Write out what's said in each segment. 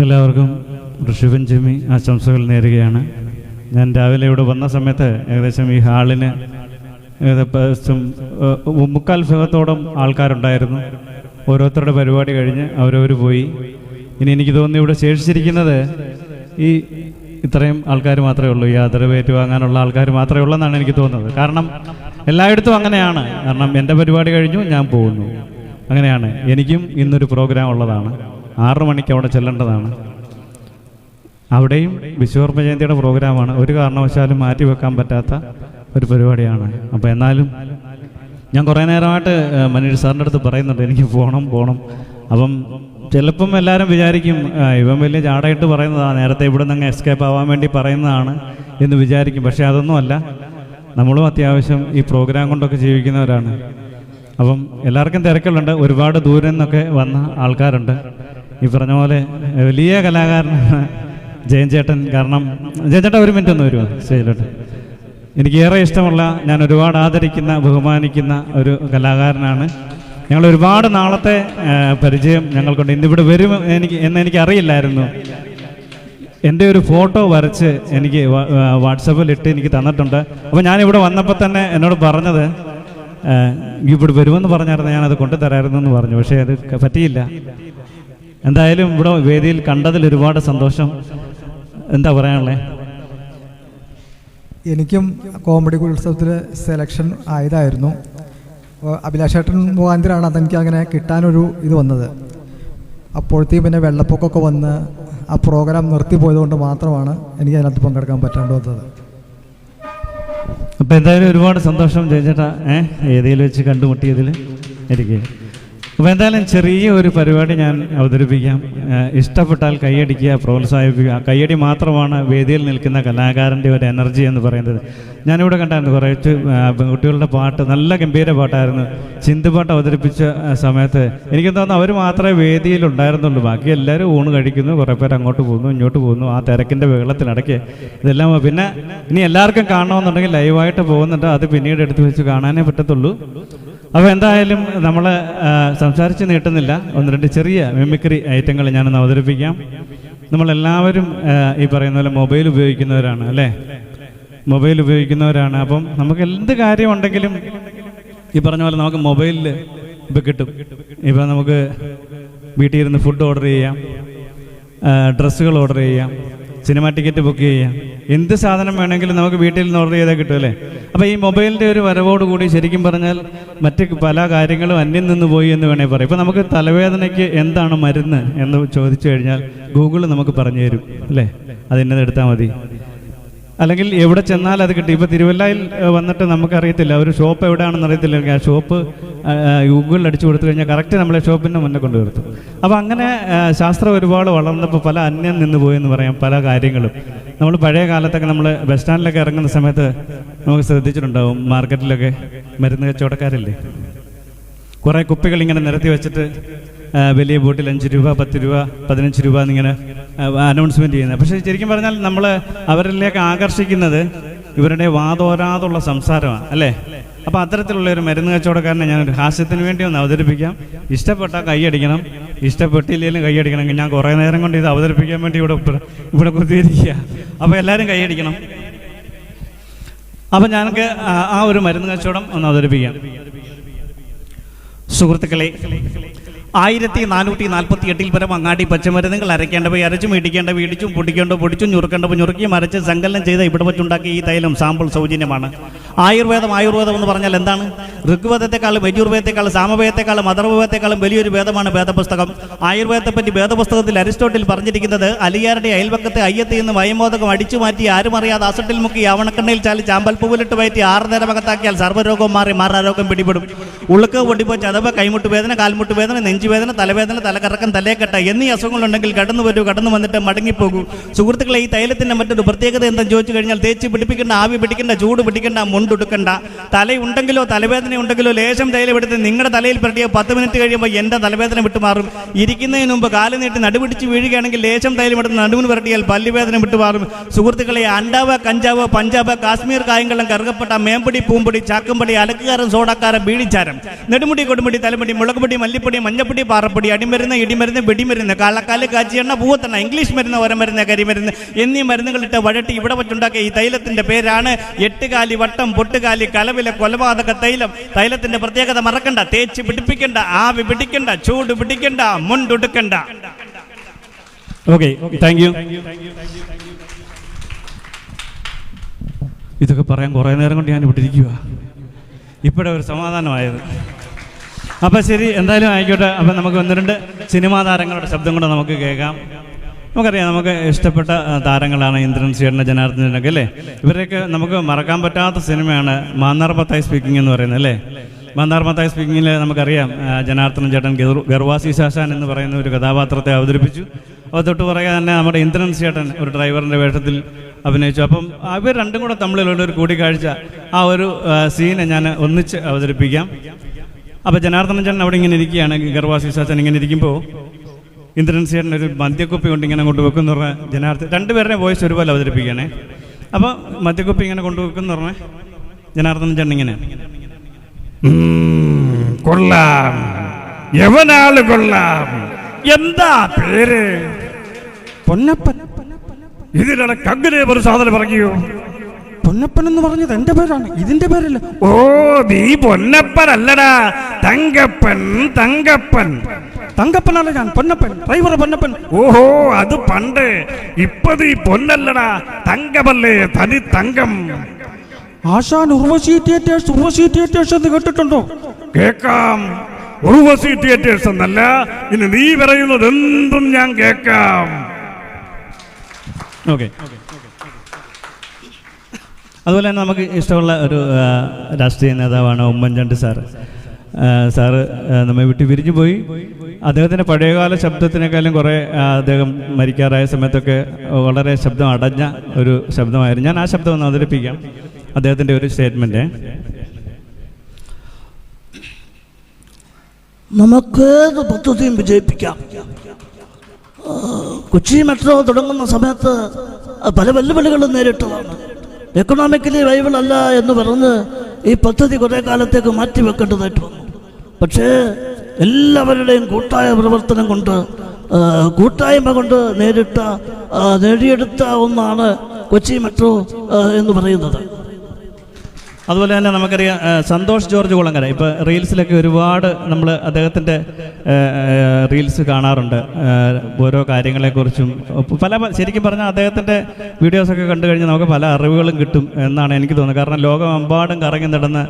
എല്ലാവർക്കും ഋഷിപഞ്ചമി ആശംസകൾ നേരുകയാണ്. ഞാൻ രാവിലെ ഇവിടെ വന്ന സമയത്ത് ഏകദേശം ഈ ഹാളിന് ഏകദേശം മുക്കാൽ ഭാഗത്തോളം ആൾക്കാരുണ്ടായിരുന്നു. ഓരോരുത്തരുടെ പരിപാടി കഴിഞ്ഞ് അവരവർ പോയി. ഇനി എനിക്ക് തോന്നുന്നു ഇവിടെ ശേഷിച്ചിരിക്കുന്നത് ഈ ഇത്രയും ആൾക്കാർ മാത്രമേ ഉള്ളൂ. ഈ ആദരവ് ഏറ്റുവാങ്ങാനുള്ള ആൾക്കാർ മാത്രമേ ഉള്ളൂ എന്നാണ് എനിക്ക് തോന്നുന്നത്. കാരണം എല്ലായിടത്തും അങ്ങനെയാണ്. കാരണം എന്റെ പരിപാടി കഴിഞ്ഞു ഞാൻ പോകുന്നു. അങ്ങനെയാണ്. എനിക്കും ഇന്നൊരു പ്രോഗ്രാം ഉള്ളതാണ്. ആറു മണിക്ക് അവിടെ ചെല്ലേണ്ടതാണ്. അവിടെയും വിശ്വകർമ്മ ജയന്തിയുടെ പ്രോഗ്രാമാണ്. ഒരു കാരണവശാലും മാറ്റി വെക്കാൻ പറ്റാത്ത ഒരു പരിപാടിയാണ്. അപ്പോൾ എന്നാലും ഞാൻ കുറേ നേരമായിട്ട് മനീഷ് സാറിന്റെ അടുത്ത് പറയുന്നുണ്ട് എനിക്ക് പോകണം പോകണം അപ്പം ചിലപ്പം എല്ലാവരും വിചാരിക്കും ഇവൻ വലിയ ചാടായിട്ട് പറയുന്നതാണ് നേരത്തെ ഇവിടെ നിന്ന് എസ്കേപ്പ് ആവാൻ വേണ്ടി പറയുന്നതാണ് എന്ന് വിചാരിക്കും. പക്ഷേ അതൊന്നുമല്ല നമ്മളും അത്യാവശ്യം ഈ പ്രോഗ്രാം കൊണ്ടൊക്കെ ജീവിക്കുന്നവരാണ്. അപ്പം എല്ലാവർക്കും തിരക്കുകളുണ്ട്. ഒരുപാട് ദൂരെ നിന്നൊക്കെ വന്ന ആൾക്കാരുണ്ട്. ഈ പറഞ്ഞ പോലെ വലിയ കലാകാരനാണ് ജയൻ ചേട്ടൻ. കാരണം ജയൻ ചേട്ടൻ ഒരു മിനിറ്റ് ഒന്ന് വരുമോ സ്റ്റേജിലോട്ട് എനിക്കേറെ ഇഷ്ടമുള്ള ഞാൻ ഒരുപാട് ആദരിക്കുന്ന ബഹുമാനിക്കുന്ന ഒരു കലാകാരനാണ്. ഞങ്ങൾ ഒരുപാട് നാളത്തെ പരിചയം ഞങ്ങൾക്കുണ്ട്. ഇന്നിവിടെ വരും എനിക്ക് എന്ന് എനിക്ക് അറിയില്ലായിരുന്നു. എന്റെ ഒരു ഫോട്ടോ വരച്ച് എനിക്ക് വാട്സപ്പിൽ ഇട്ട് എനിക്ക് തന്നിട്ടുണ്ട്. അപ്പോൾ ഞാനിവിടെ വന്നപ്പോൾ തന്നെ എന്നോട് പറഞ്ഞത് ഇവിടെ വരുമെന്ന് പറഞ്ഞായിരുന്നു ഞാനത് കൊണ്ടുതരായിരുന്നു എന്ന് പറഞ്ഞു. പക്ഷേ അത് പറ്റിയില്ല. എന്തായാലും ഇവിടെ വേദിയിൽ കണ്ടതിൽ ഒരുപാട് സന്തോഷം. എന്താ പറയാനുള്ളത് എനിക്കും കോമഡി ഉത്സവത്തിൽ സെലക്ഷൻ ആയതായിരുന്നു. അഭിലാഷേട്ടൻ മുഖാന്തരമാണ് അതെനിക്ക് അങ്ങനെ കിട്ടാനൊരു ഇത് വന്നത്. അപ്പോഴത്തേക്കും പിന്നെ വെള്ളപ്പൊക്കമൊക്കെ വന്ന് ആ പ്രോഗ്രാം നിർത്തിപ്പോയതുകൊണ്ട് മാത്രമാണ് എനിക്ക് അതിനകത്ത് പങ്കെടുക്കാൻ പറ്റാണ്ട് വന്നത്. അപ്പോൾ എന്തായാലും ഒരുപാട് സന്തോഷം ജയിച്ചേട്ടാ ഏഹ് ഏതെങ്കിലും വെച്ച് കണ്ടുമുട്ടിയതിൽ എനിക്ക്. അപ്പോൾ എന്തായാലും ചെറിയ ഒരു പരിപാടി ഞാൻ അവതരിപ്പിക്കാം. ഇഷ്ടപ്പെട്ടാൽ കൈയടിക്കുക പ്രോത്സാഹിപ്പിക്കുക. കൈയടി മാത്രമാണ് വേദിയിൽ നിൽക്കുന്ന കലാകാരന്റെ ഒരു എനർജി എന്ന് പറയുന്നത്. ഞാനിവിടെ കണ്ടായിരുന്നു കുറച്ച് പെൺകുട്ടികളുടെ പാട്ട് നല്ല ഗംഭീര പാട്ടായിരുന്നു. ചിന്തുപാട്ട് അവതരിപ്പിച്ച സമയത്ത് എനിക്ക് തോന്നുന്നു അവർ മാത്രമേ വേദിയിൽ ഉണ്ടായിരുന്നുള്ളൂ ബാക്കി എല്ലാവരും ഊണ് കഴിക്കുന്നു കുറേ പേര് അങ്ങോട്ട് പോകുന്നു ഇങ്ങോട്ട് പോകുന്നു ആ തിരക്കിന്റെ വെള്ളത്തിനിടയ്ക്ക് ഇതെല്ലാം പിന്നെ ഇനി എല്ലാവർക്കും കാണണമെന്നുണ്ടെങ്കിൽ ലൈവായിട്ട് പോകുന്നുണ്ട്. അത് പിന്നീട് എടുത്ത് വെച്ച് കാണാനേ പറ്റത്തുള്ളൂ. അപ്പോൾ എന്തായാലും നമ്മൾ സംസാരിച്ച് നീട്ടുന്നില്ല. ഒന്ന് രണ്ട് ചെറിയ മിമിക്രി ഐറ്റങ്ങൾ ഞാനൊന്ന് അവതരിപ്പിക്കാം. നമ്മളെല്ലാവരും ഈ പറയുന്ന പോലെ മൊബൈൽ ഉപയോഗിക്കുന്നവരാണ് അല്ലേ? മൊബൈൽ ഉപയോഗിക്കുന്നവരാണ്. അപ്പം നമുക്ക് എന്ത് കാര്യം ഉണ്ടെങ്കിലും ഈ പറഞ്ഞ പോലെ നമുക്ക് മൊബൈലിൽ ഇപ്പം കിട്ടും. ഇപ്പം നമുക്ക് വീട്ടിൽ ഇരുന്ന് ഫുഡ് ഓർഡർ ചെയ്യാം ഡ്രസ്സുകൾ ഓർഡർ ചെയ്യാം സിനിമ ടിക്കറ്റ് ബുക്ക് ചെയ്യാം. എന്ത് സാധനം വേണമെങ്കിലും നമുക്ക് വീട്ടിൽ നിന്ന് ഓർഡർ ചെയ്താൽ കിട്ടും അല്ലേ അപ്പോൾ ഈ മൊബൈലിന്റെ ഒരു വരവോടുകൂടി ശരിക്കും പറഞ്ഞാൽ മറ്റ് പല കാര്യങ്ങളും അന്യം നിന്ന് പോയി എന്ന് വേണേൽ പറയാം. ഇപ്പോൾ നമുക്ക് തലവേദനയ്ക്ക് എന്താണ് മരുന്ന് എന്ന് ചോദിച്ചു കഴിഞ്ഞാൽ ഗൂഗിൾ നമുക്ക് പറഞ്ഞു തരും അല്ലേ? അതിന്നത് എടുത്താൽ മതി. അല്ലെങ്കിൽ എവിടെ ചെന്നാൽ അത് കിട്ടും. ഇപ്പോൾ തിരുവല്ലയിൽ വന്നിട്ട് നമുക്കറിയത്തില്ല. ഒരു ഷോപ്പ് എവിടെയാണെന്ന് അറിയത്തില്ല. ആ ഷോപ്പ് ഗൂഗിളിൽ അടിച്ചു കൊടുത്തു കഴിഞ്ഞാൽ കറക്റ്റ് നമ്മളെ ഷോപ്പിന്റെ മുന്നേ കൊണ്ടു നിർത്തും അപ്പോൾ അങ്ങനെ ശാസ്ത്രം ഒരുപാട് വളർന്നപ്പോൾ പല അന്യം നിന്ന് പോയെന്ന് പറയാം പല കാര്യങ്ങളും. നമ്മൾ പഴയ കാലത്തൊക്കെ നമ്മൾ ബസ് സ്റ്റാൻഡിലൊക്കെ ഇറങ്ങുന്ന സമയത്ത് നമുക്ക് ശ്രദ്ധിച്ചിട്ടുണ്ടാവും മാർക്കറ്റിലൊക്കെ മരുന്ന് കച്ചവടക്കാരില്ലേ? കുറേ കുപ്പികൾ ഇങ്ങനെ നിരത്തി വെച്ചിട്ട് വലിയ ബോട്ടിൽ അഞ്ച് രൂപ പത്ത് രൂപ പതിനഞ്ച് രൂപ എന്നിങ്ങനെ അനൗൺസ്മെന്റ് ചെയ്യുന്നത്. പക്ഷേ ശരിക്കും പറഞ്ഞാൽ നമ്മൾ അവരിലേക്ക് ആകർഷിക്കുന്നത് ഇവരുടെ വാതോരാതുള്ള സംസാരമാണ് അല്ലേ? അപ്പോൾ അത്തരത്തിലുള്ള ഒരു മരുന്ന് കച്ചവടക്കാരനെ ഞാനൊരു ഹാസ്യത്തിന് വേണ്ടി ഒന്ന് അവതരിപ്പിക്കാം. ഇഷ്ടപ്പെട്ടാൽ കൈയടിക്കണം ഇഷ്ടപ്പെട്ടില്ലെങ്കിലും കൈയടിക്കണം ഞാൻ കുറേ നേരം കൊണ്ട് ഇത് അവതരിപ്പിക്കാൻ വേണ്ടി ഇവിടെ ഇവിടെ കുത്തിയിരിക്കുക. അപ്പോൾ എല്ലാവരും കൈയടിക്കണം അപ്പം ഞങ്ങൾക്ക് ആ ഒരു മരുന്ന് കച്ചവടം ഒന്ന് അവതരിപ്പിക്കാം. സുഹൃത്തുക്കളെ ആയിരത്തി നാനൂറ്റി നാൽപ്പത്തി എട്ടിൽ പരം അങ്ങാടി പച്ചമരുന്നുകൾ അരയ്ക്കേണ്ടവ അരച്ചും ഇടിക്കേണ്ട ഇടിച്ചും പൊടിക്കേണ്ട പൊടിച്ചും ഞുറുക്കേണ്ടവ ഞുറുക്കിയും അരച്ച് സങ്കലനം ചെയ്ത ഇവിടെ വെച്ചുണ്ടാക്കിയ ഈ തൈലം സാമ്പിൾ സൗജന്യമാണ്. ആയുർവേദം ആയുർവേദം എന്ന് പറഞ്ഞാൽ എന്താണ്? ഋഗ്വേദത്തെക്കാളും യജുർവേദത്തെക്കാളും സാമവേദത്തെക്കാളും അഥർവവേദത്തെക്കാളും വലിയൊരു വേദമാണ് വേദപുസ്തകം. ആയുർവേദത്തെപ്പറ്റി വേദപുസ്തകത്തിൽ അരിസ്റ്റോട്ടിൽ പറഞ്ഞിരിക്കുന്നത് അലിയാരുടെ അയൽവക്കത്തെ അയ്യത്തിൽ നിന്ന് വയമോദകം അടിച്ചു മാറ്റി ആരും അറിയാതെ അസട്ടിൽ മുക്കി ആവണക്കണ്ണയിൽ ചാലി ചാമ്പൽ പൂവിലിട്ട് വയറ്റി ആറ് നേരം അകത്താക്കിയാൽ സർവരോഗവും മാറി മാറാരോഗം പിടിപെടും. ഉളുക്ക് പൊടിപ്പോ ചതവ് കൈമുട്ട് വേദന കാൽമുട്ട് വേദന നെഞ്ചുവേദന തലവേദന തലകറക്കം തലേക്കെട്ട എന്നീ അസുഖങ്ങളുണ്ടെങ്കിൽ കടന്നു വരൂ കടന്നു വന്നിട്ട് മടങ്ങിപ്പോകൂ. സുഹൃത്തുക്കളെ ഈ തൈലത്തിന്റെ മറ്റൊരു പ്രത്യേകത എന്താണെന്ന് ചോദിച്ചു കഴിഞ്ഞാൽ തേച്ച് പിടിപ്പിക്കേണ്ട ആവി പിടിക്കേണ്ട ചൂട് പിടിക്കേണ്ട തല ഉണ്ടെങ്കിലോ തലവേദന ഉണ്ടെങ്കിലോ ലേശം തൈലം എടുത്ത് നിങ്ങളുടെ തലയിൽ പറ്റിയ പത്ത് മിനിറ്റ് കഴിയുമ്പോൾ എന്റെ തലവേദന വിട്ടുമാറും. ഇരിക്കുന്നതിന് മുമ്പ് കാൽ നീട്ടി നടുപിടിച്ച് വീഴുകയാണെങ്കിൽ ലേശം തൈലം എടുത്ത് നടുവിന് പറ്റിയാൽ പല്ലുവേദന വിട്ടുമാറും. സുഹൃത്തുക്കളെ അണ്ടാവ് കഞ്ചാവ് പഞ്ചാബ് കാശ്മീർ കായംകുളം കറുകപ്പെട്ട മേമ്പടി പൂമ്പൊടി ചാക്കുംപടി അലക്കുകാരൻ സോഡക്കാരൻ ബീഡിച്ചാരം. നെടുമുടി കൊടുമുടി തലമുടി മുളകുപൊടി മല്ലിപ്പൊടി മഞ്ഞപ്പൊടി പപ്പടി പാറപ്പൊടി അടിമരുന്ന് ഇടിമരുന്ന് വെടിമരുന്ന് കള്ളക്കാൽ കാച്ചിയെണ്ണ പൂവത്തെണ്ണ ഇംഗ്ലീഷ് മരുന്ന് ഒരമരുന്ന് കരിമരുന്ന് എന്നീ മരുന്നുകളിട്ട് വഴട്ടി ഇവിടെ വെച്ചുണ്ടാക്കിയ ഈ തൈലത്തിന്റെ പേരാണ് എട്ടുകാലി വട്ടം പൊട്ടുകാലി കലവിലെ കൊലപാതക തൈലം. തൈലത്തിന്റെ പ്രത്യേകത മറക്കണ്ട തേച്ച് പിടിപ്പിക്കണ്ട ആവി പിടിക്കണ്ട ചൂട് പിടിക്കണ്ട മുണ്ടുടുക്കണ്ട. ഓക്കെ താങ്ക് യു ഇതൊക്കെ പറയാൻ കുറേ നേരം കൊണ്ട് ഞാൻ ഇവിടെ ഇരിക്കുക ഇപ്പോഴൊരു സമാധാനമായത്. അപ്പം ശരി എന്തായാലും ആയിക്കോട്ടെ. അപ്പം നമുക്ക് ഒന്ന് രണ്ട് സിനിമാ താരങ്ങളുടെ ശബ്ദം കൂടെ നമുക്ക് കേൾക്കാം. നമുക്കറിയാം നമുക്ക് ഇഷ്ടപ്പെട്ട താരങ്ങളാണ് ഇന്ദ്രൻ ചേട്ടന്റെ ജനാർദ്ദനൊക്കെ അല്ലേ? ഇവരെയൊക്കെ നമുക്ക് മറക്കാൻ പറ്റാത്ത സിനിമയാണ് മാന്നാർ മത്തായി സ്പീക്കിംഗ് എന്ന് പറയുന്നത് അല്ലേ? മാന്നാർ സ്പീക്കിങ്ങിൽ നമുക്കറിയാം ജനാർദ്ദനൻ ചേട്ടൻ ഗർ- ഗർവാസി ശാശാൻ എന്ന് പറയുന്ന ഒരു കഥാപാത്രത്തെ അവതരിപ്പിച്ചു. അപ്പോൾ തൊട്ട് പറയുക തന്നെ നമ്മുടെ ഇന്ദ്രൻ ചേട്ടൻ ഒരു ഡ്രൈവറിന്റെ വേഷത്തിൽ അഭിനയിച്ചു. അപ്പം അവർ രണ്ടും കൂടെ തമ്മിലുള്ള ഒരു കൂടിക്കാഴ്ച ആ ഒരു സീനെ ഞാൻ ഒന്നിച്ച് അവതരിപ്പിക്കാം. അപ്പോൾ ജനാർദ്ദനൻ ചേട്ടൻ അവിടെ ഇങ്ങനെ ഇരിക്കുകയാണ് ഗർവാസി ശാസൻ ഇങ്ങനെ ഇരിക്കുമ്പോൾ ഇന്ദ്രൻ ചേട്ടൻ ഒരു മദ്യക്കുപ്പി കൊണ്ട് ഇങ്ങനെ കൊണ്ടുവെക്കുന്ന പറഞ്ഞ ജനാർദ്ദൻ രണ്ടുപേരുടെ വോയിസ് ഒരുപോലെ അവതരിപ്പിക്കുകയാണേ. അപ്പോൾ മദ്യക്കുപ്പി ഇങ്ങനെ കൊണ്ടുവെക്കുന്ന പറഞ്ഞ ജനാർദ്ദനൻ ചേട്ടൻ ഇങ്ങനെ. കൊള്ളാം. എവനാൾ കൊള്ളാം. എന്താ? പേര്? പൊന്നപ്പൻ. ഇതിനിടക്ക് അങ്ങനെ ഒരു സാധനം പറയോ പൊന്നപ്പൻ എന്ന് പറഞ്ഞത് എന്റെ പേരാണ്. ഇതിന്റെ പേരല്ല. ഓ നീ പൊന്നപ്പൻ അല്ലടാ തങ്കപ്പൻ തങ്കപ്പൻ. തങ്കപ്പനല്ല ഞാൻ പൊന്നപ്പൻ. ഡ്രൈവർ പൊന്നപ്പൻ. ഓഹോ അത് പണ്ട്. ഇപ്പൊ നീ പൊന്നല്ലടാ. തങ്കമല്ലേ തനി തങ്കം. ആശാൻ ഉർവശി തിയേറ്റേഴ്സ് ഉർവശി തിയേറ്റേഴ്സ് എന്ന് കേട്ടിട്ടുണ്ടോ? കേക്കാം ഉർവശി തിയേറ്റേഴ്സ് എന്നല്ല ഇനി നീ പറയുന്നത് എന്തും ഞാൻ കേക്കാം ഓക്കെ അതുപോലെ തന്നെ നമുക്ക് ഇഷ്ടമുള്ള ഒരു രാഷ്ട്രീയ നേതാവാണ് ഉമ്മൻചാണ്ടി സാറ്. സാറ് നമ്മെ വിട്ട് പിരിഞ്ഞു പോയി. അദ്ദേഹത്തിന്റെ പഴയകാല ശബ്ദത്തിനേക്കാളും കുറേ അദ്ദേഹം മരിക്കാറായ സമയത്തൊക്കെ വളരെ ശബ്ദം അടഞ്ഞ ഒരു ശബ്ദമായിരുന്നു. ഞാൻ ആ ശബ്ദം ഒന്ന് അവതരിപ്പിക്കാം. അദ്ദേഹത്തിന്റെ ഒരു സ്റ്റേറ്റ്മെന്റ് നമുക്കേത് പദ്ധതിയും വിജയിപ്പിക്കാം. കൊച്ചി മെട്രോ തുടങ്ങുന്ന സമയത്ത് പല വെല്ലുവിളികളും നേരിട്ടതാണ്. എക്കണോമിക്കലി വൈബിൾ അല്ല എന്ന് പറഞ്ഞ് ഈ പദ്ധതി കുറേ കാലത്തേക്ക് മാറ്റി വെക്കേണ്ടതായിട്ട് വന്നു. പക്ഷേ എല്ലാവരുടെയും കൂട്ടായ പ്രവർത്തനം കൊണ്ട് കൂട്ടായ്മ കൊണ്ട് നേരിട്ട നേടിയെടുത്ത ഒന്നാണ് കൊച്ചി മെട്രോ എന്ന് പറയുന്നത്. അതുപോലെ തന്നെ നമുക്കറിയാം സന്തോഷ് ജോർജ് കുളങ്ങര. ഇപ്പോൾ റീൽസിലൊക്കെ ഒരുപാട് നമ്മൾ അദ്ദേഹത്തിന്റെ റീൽസ് കാണാറുണ്ട്. ഓരോ കാര്യങ്ങളെക്കുറിച്ചും. പല ശരിക്കും പറഞ്ഞാൽ അദ്ദേഹത്തിന്റെ വീഡിയോസൊക്കെ കണ്ടു കഴിഞ്ഞാൽ നമുക്ക് പല അറിവുകളും കിട്ടും എന്നാണ് എനിക്ക് തോന്നുന്നത്. കാരണം ലോകമെമ്പാടും കറങ്ങി നടന്ന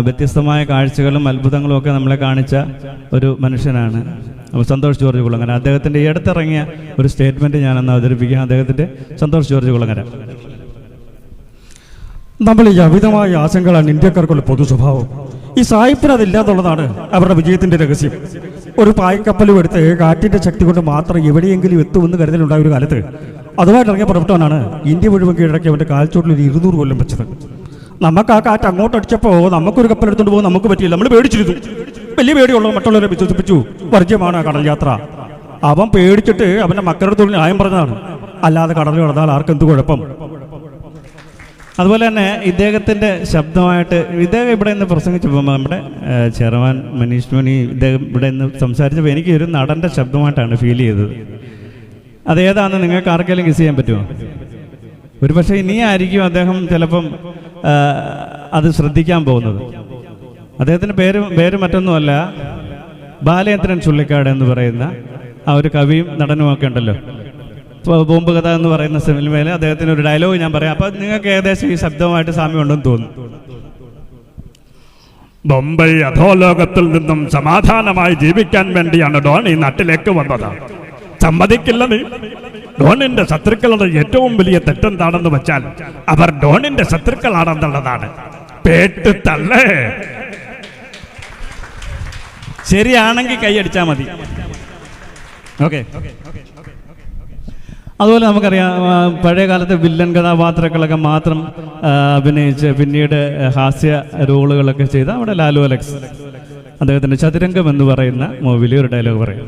വ്യത്യസ്തമായ കാഴ്ചകളും അത്ഭുതങ്ങളും ഒക്കെ നമ്മളെ കാണിച്ച ഒരു മനുഷ്യനാണ് അപ്പോൾ സന്തോഷ് ജോർജ് കുളങ്ങര. അദ്ദേഹത്തിന്റെ അടുത്തിറങ്ങിയ ഒരു സ്റ്റേറ്റ്മെന്റ് ഞാനൊന്ന് അവതരിപ്പിക്കാം. അദ്ദേഹത്തിന്റെ സന്തോഷ് ജോർജ് കുളങ്ങര. നമ്മൾ ഈ അമിതമായ ആശങ്കകളാണ് ഇന്ത്യക്കാർക്കുള്ള പൊതു സ്വഭാവം ഈ സായിപ്പിന് അതില്ലാന്നുള്ളതാണ് അവരുടെ വിജയത്തിന്റെ രഹസ്യം. ഒരു പായ്ക്കപ്പലും എടുത്ത് കാറ്റിന്റെ ശക്തി കൊണ്ട് മാത്രം എവിടെയെങ്കിലും എത്തുമെന്ന് കരുതലുണ്ടായ ഒരു കാലത്ത് അതുമായിട്ട് ഇറങ്ങിയ പുറപ്പെട്ടവനാണ് ഇന്ത്യ മുഴുവൻ കീഴടക്കി അവന്റെ കാൽച്ചോട്ടിൽ ഒരു ഇരുന്നൂറ് കൊല്ലം വെച്ചത് നമുക്ക് ആ കാറ്റ് അങ്ങോട്ട് അടിച്ചപ്പോൾ നമുക്കൊരു കപ്പൽ എടുത്തുകൊണ്ട് പോകാൻ നമുക്ക് പറ്റിയില്ല. നമ്മൾ പേടിച്ചിരുന്നു. വലിയ പേടിയുള്ളൂ മറ്റുള്ളവരെ വിശ്വസിപ്പിച്ചു. ആ കടൽ യാത്ര. അവൻ പേടിച്ചിട്ട് അവന്റെ മക്കളുടെ തൊഴിൽ ന്യായം പറഞ്ഞതാണ്. അല്ലാതെ കടൽ കടന്നാൽ ആർക്കെന്ത് കുഴപ്പം? അതുപോലെ തന്നെ ഇദ്ദേഹത്തിന്റെ ശബ്ദമായിട്ട് ഇദ്ദേഹം ഇവിടെ നിന്ന് പ്രസംഗിച്ചപ്പോൾ നമ്മുടെ ചെയർമാൻ മനീഷ് മണി ഇദ്ദേഹം ഇവിടെ നിന്ന് സംസാരിച്ചപ്പോൾ എനിക്ക് ഒരു നടന്റെ ശബ്ദമായിട്ടാണ് ഫീൽ ചെയ്തത്. അതേതാണെന്ന് നിങ്ങൾക്ക് ആർക്കെങ്കിലും ഗസ് ചെയ്യാൻ പറ്റുമോ? ഒരു പക്ഷേ ഇനി ആയിരിക്കും അദ്ദേഹം ചിലപ്പം അത് ശ്രദ്ധിക്കാൻ പോകുന്നത്. അദ്ദേഹത്തിന്റെ പേര് പേര് മറ്റൊന്നുമല്ല ബാലേന്ദ്രൻ ചുള്ളിക്കാട് എന്ന് പറയുന്ന ആ ഒരു കവിയും നടനുമൊക്കെ ഉണ്ടല്ലോ. ബോംബ് കഥ എന്ന് പറയുന്ന സിനിമയിൽ അദ്ദേഹത്തിന് ഒരു ഡയലോഗ് ഞാൻ പറയാം. അപ്പോൾ നിങ്ങൾക്ക് ഏകദേശം ഈ ശബ്ദമായിട്ട് സാമ്യമുണ്ടെന്ന് തോന്നുന്നു. ബൊംബൈ അധോലോകത്തിൽ നിന്നും സമാധാനമായി ജീവിക്കാൻ വേണ്ടിയാണ് ഡോൺ ഈ നാട്ടിലേക്ക് വന്നത്. സമ്മതിക്കില്ല നീ. ഡോണിന്റെ ശത്രുക്കളുടെ ഏറ്റവും വലിയ തെറ്റെന്താണെന്ന് വെച്ചാൽ അവർ ഡോണിന്റെ ശത്രുക്കളാണെന്നുള്ളതാണ്. പേട്ട് തള്ളേ. ശരിയാണെങ്കിൽ കൈയടിച്ചാൽ മതി. ഓക്കെ. അതുപോലെ നമുക്കറിയാം പഴയ കാലത്തെ വില്ലൻ കഥാപാത്രങ്ങളൊക്കെ മാത്രം അഭിനയിച്ച് പിന്നീട് ഹാസ്യ റോളുകളൊക്കെ ചെയ്ത അവിടെ ലാലു അലക്സ്. അദ്ദേഹത്തിന്റെ ചതുരംഗം എന്ന് പറയുന്ന മൂവിയിൽ ഒരു ഡയലോഗ് പറയും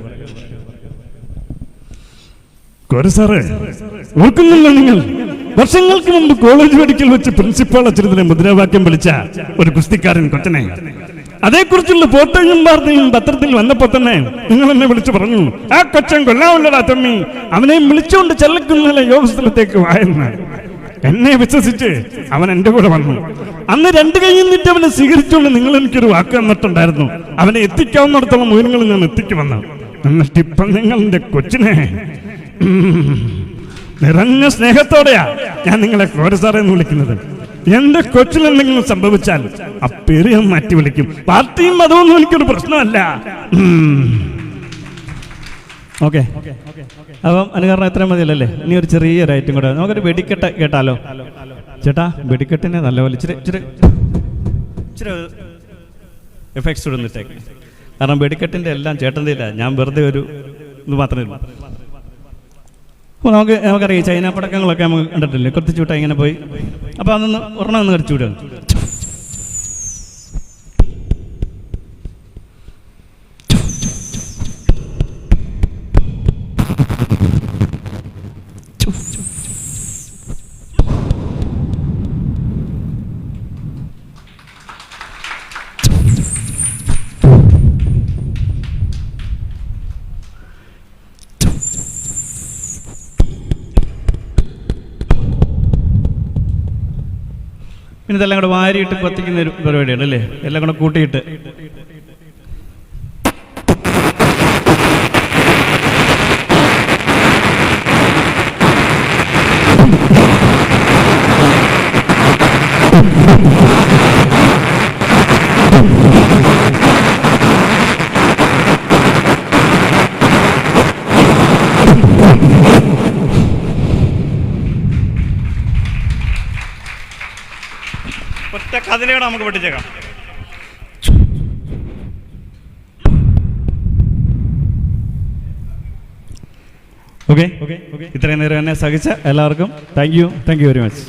നിങ്ങൾ? വർഷങ്ങൾക്ക് മുമ്പ് കോളേജ് മെഡിക്കൽ വെച്ച് പ്രിൻസിപ്പാൾ അച്ഛനത്തിനെ മുദ്രാവാക്യം വിളിച്ച ഒരു കുസ്തിക്കാരൻ കൊച്ചനെ. അതേക്കുറിച്ചുള്ള ഫോട്ടോയും വാർത്തയും പത്രത്തിൽ വന്നപ്പോ തന്നെ നിങ്ങൾ എന്നെ വിളിച്ചു പറഞ്ഞു ആ കൊച്ചൻ കൊല്ലാമല്ലടാ തമ്മി. അവനെ വിളിച്ചുകൊണ്ട് ചെല്ലക്കുന്നല്ല യോഗസ്ഥലത്തേക്ക് വായെന്ന് എന്നെ. വിശ്വസിച്ച് അവൻ എന്റെ കൂടെ വന്നു. അന്ന് രണ്ട് കൈ നിന്നിട്ട് അവനെ സ്വീകരിച്ചുകൊണ്ട് നിങ്ങൾ എനിക്കൊരു വാക്ക് തന്നിട്ടുണ്ടായിരുന്നു. അവനെ എത്തിക്കാവുന്നിടത്തോളം ഉയരങ്ങൾ ഞാൻ എത്തിക്കുമെന്ന് എന്നിട്ട് ഇപ്പം നിങ്ങൾ കൊച്ചിനെ നിറഞ്ഞ സ്നേഹത്തോടെയാ ഞാൻ നിങ്ങളെ കോരസാറെ എന്ന് വിളിക്കുന്നത്. എന്റെ കൊച്ചിൽ എന്തെങ്കിലും സംഭവിച്ചാൽ ആ പേര് ഞാൻ മാറ്റി വിളിക്കും. പാർട്ടിയും മതമൊന്നും എനിക്കൊരു പ്രശ്നമല്ല. ഓക്കെ. അപ്പം അനുകരണം എത്രയും മതിയല്ലേ ഇനി ഒരു ചെറിയൊരു ഐറ്റം കൂടെ. നമുക്കൊരു വെടിക്കെട്ട് കേട്ടാലോ? ചേട്ടാ വെടിക്കെട്ടിനെ നല്ലപോലെ ഇച്ചിരി ഇച്ചിരി ഇച്ചിരി എഫക്ട്സ് ഇടുന്നിട്ടേക്ക്. കാരണം വെടിക്കെട്ടിന്റെ എല്ലാം ചേട്ടന്റെ ഇല്ല ഞാൻ വെറുതെ ഒരു ഇത് മാത്രമേ ഉള്ളൂ. അപ്പോൾ നമുക്ക് നമുക്കറിയാം ചൈന പടക്കങ്ങളൊക്കെ നമുക്ക് കണ്ടിട്ടില്ലേ? കത്തിച്ചുവിട്ടാ ഇങ്ങനെ പോയി. അപ്പോൾ അതൊന്ന് ഒരെണ്ണം ഒന്ന് കടിച്ചു വിടുക. ഇതെല്ലാം കൂടെ വാരിയിട്ട് കത്തിക്കുന്ന ഒരു പരിപാടിയാണ് അല്ലേ? എല്ലാം കൂടെ കൂട്ടിയിട്ട്. കതിലൂടെ നമുക്ക് പൊട്ടിച്ചേക്കാം. ഓക്കെ ഇത്രയും നേരം എന്നെ സഹിച്ച എല്ലാവർക്കും thank you thank you very much